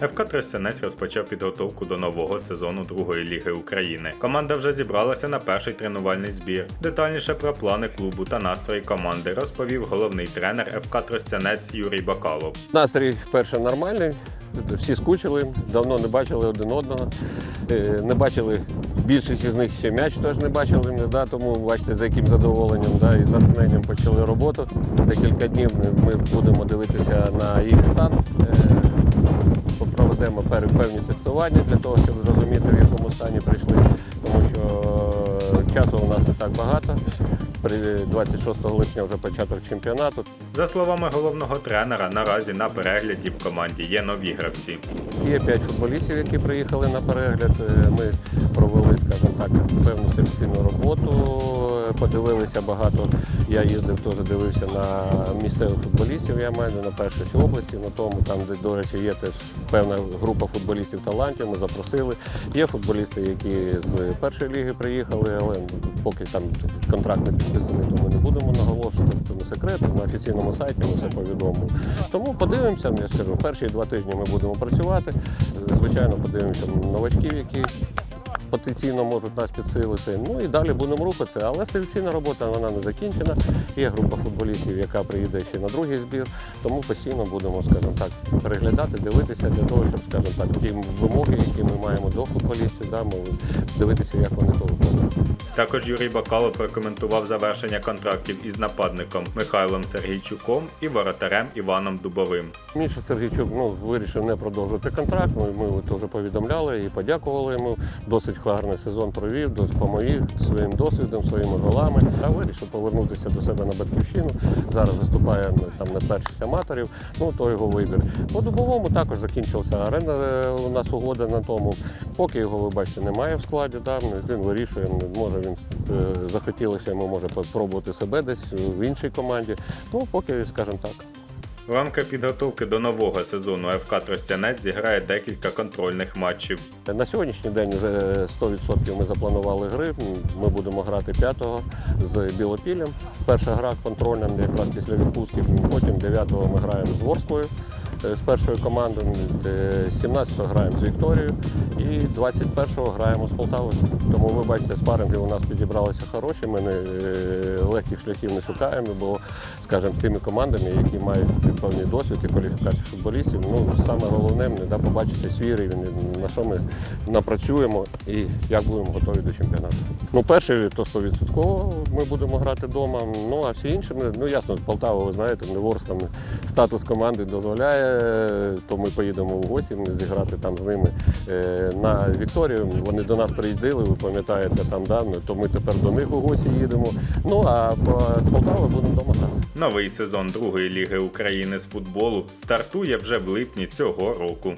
ФК Тростянець розпочав підготовку до нового сезону другої ліги України. Команда вже зібралася на перший тренувальний збір. Детальніше про плани клубу та настрої команди розповів головний тренер ФК Тростянець Юрій Бакалов. Настрій перше нормальний. Всі скучили, давно не бачили один одного. Е, Не бачили більшість із них ще м'яч теж не бачили. Да, тому бачите, за яким задоволенням да, і натхненням почали роботу. Декілька днів ми будемо дивитися на їх стан. Проведемо певні тестування для того, щоб зрозуміти, в якому стані прийшли, тому що е, часу у нас не так багато. При 26 липня вже початок чемпіонату. За словами головного тренера, наразі на перегляді в команді є нові гравці. Є п'ять футболістів, які приїхали на перегляд. Е, Ми провели, скажімо так, певну селекційну роботу. Подивилися багато. Я їздив, теж дивився на місцевих футболістів. Я маю на першості області, на тому, там, де, до речі, є теж певна група футболістів талантів. Ми запросили. Є футболісти, які з першої ліги приїхали, але поки там контракт не підписаний, то ми не будемо наголошувати. Це не секрет. На офіційному сайті ми все повідомимо. Тому подивимося, я ж кажу, перші два тижні ми будемо працювати. Звичайно, подивимося новачків, які потенційно можуть нас підсилити. Ну і далі будемо рухатися. Але селекційна робота вона не закінчена. Є група футболістів, яка приїде ще на другий збір. Тому постійно будемо, скажімо так, переглядати, дивитися для того, щоб, скажімо так, ті вимоги, які ми маємо до футболістів, да, ми дивитися, як вони то виконують. Також Юрій Бакалов прокоментував завершення контрактів із нападником Михайлом Сергійчуком і воротарем Іваном Дубовим. Міша Сергійчук ну, вирішив не продовжувати контракт. Ми, ми теж повідомляли і подякували йому. Досить гарний сезон провів, допомогли своїм досвідом, своїми голами. А вирішив повернутися до себе на батьківщину. Зараз виступає ну, там на першість аматорів. Ну то його вибір. По дубовому також закінчилася арена. е, У нас угода на тому. Поки його, ви бачите, немає в складі. Да, він вирішує. Може він е, захотілося йому може спробувати себе десь в іншій команді. Ну поки, скажімо так. Рамках підготовки до нового сезону ФК Тростянець зіграє декілька контрольних матчів. На сьогоднішній день вже 100% ми запланували гри. Ми будемо грати 5-го з Білопіллям. Перша гра контрольна якраз після відпустки. Потім 9-го ми граємо з Ворською з першою командою. Е, 17-го граємо з Вікторією і 21-го граємо з Полтавою. Тому ви бачите, спаринги у нас підібралися хороші. Ми не е, легких шляхів не шукаємо, бо, скажімо, з тими командами, які мають певний досвід і кваліфікацію футболістів. Ну саме головне не да, побачити свій рівень, на що ми напрацюємо і як будемо готові до чемпіонату. Ну, перший то 100% ми будемо грати вдома. Ну а всі інші, ну, ну ясно, Полтава, ви знаєте, не ворс там статус команди дозволяє, то ми поїдемо в гості зіграти там з ними е, на Вікторію. Вони до нас приїздили, ви пам'ятаєте, там да, ну, то ми тепер до них у гості їдемо. Ну а з Полтави будемо вдома грати. Новий сезон другої ліги України з футболу стартує вже в липні цього року.